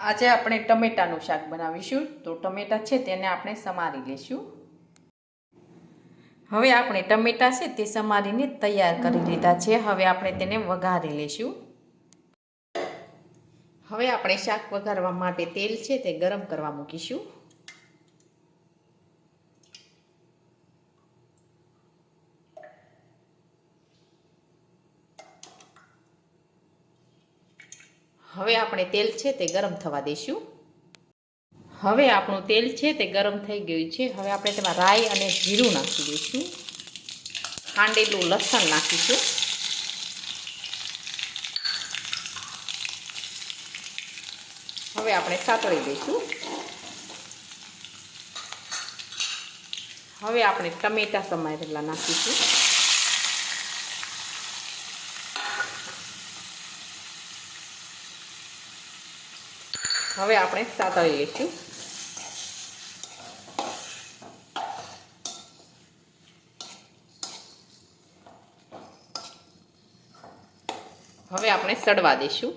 આજે આપણે ટમેટાનું શાક બનાવીશું. તો ટમેટા છે તેને આપણે સમારી લેશું. હવે આપણે ટમેટા છે તે સમારીને તૈયાર કરી લીધા છે. હવે આપણે તેને વઘારી લેશું. હવે આપણે શાક વઘારવા માટે તેલ છે તે ગરમ કરવા મૂકીશું. હવે આપણે તેલ છે તે ગરમ થવા દઈશું. હવે આપણું તેલ છે તે ગરમ થઈ ગયું છે. હવે આપણે તેમાં રાઈ અને જીરું નાખી દઈશું. ખાંડેલું લસણ નાખીશું. હવે આપણે સાતળી દઈશું. હવે આપણે ટમેટા સમારેલા નાખીશું. હવે આપણે સાતળી લઈશું. હવે આપણે સડવા દઈશું.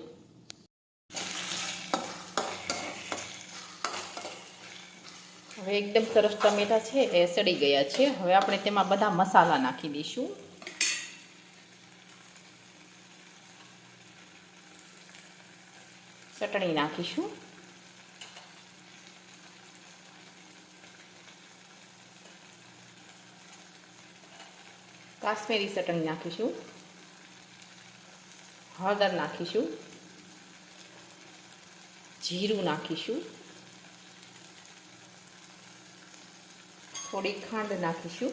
હવે એકદમ સરસ ટમેટા છે, એ સડી ગયા છે. હવે આપણે તેમાં બધા મસાલા નાખી દઈશું. ચટણી નાખીશું. કાશ્મીરી ચટણી નાખીશું. હળદર નાખીશું. જીરું નાખીશું. થોડી ખાંડ નાખીશું.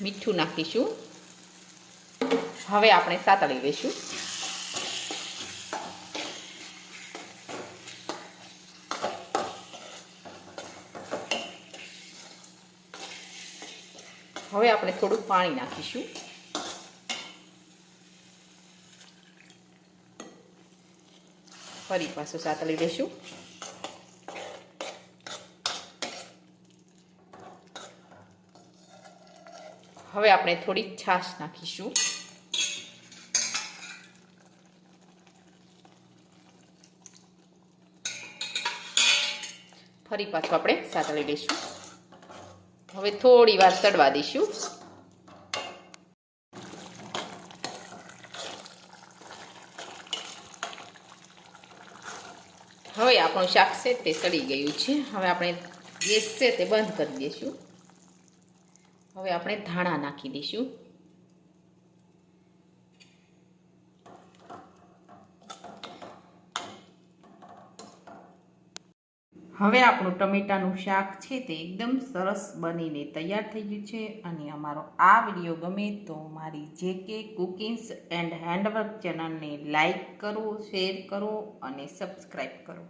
મીઠું નાખીશું. હવે આપણે સાતળી લઈશું. હવે આપણે થોડું પાણી નાખીશું. ફરી પાછું સાતળી દઈશું હવે આપણે થોડી છાશ નાખીશું. ફરી પાછું આપણે સાતળી લઈશું હવે થોડી વાર સડવા દઈશું. હવે આપણું શાક છે તે સડી ગયું છે. હવે આપણે ગેસ છે તે બંધ કરી દઈશું. હવે આપણે ધાણા નાખી દઈશું. હવે આપણું ટમેટાનું શાક છે તે એકદમ સરસ બનીને તૈયાર થઈ ગયું છે અને અમારો આ વીડિયો ગમે તો મારી જે કે કુકિંગ્સ એન્ડ હેન્ડવર્ક ચેનલને લાઈક કરો, શેર કરો અને સબસ્ક્રાઈબ કરો.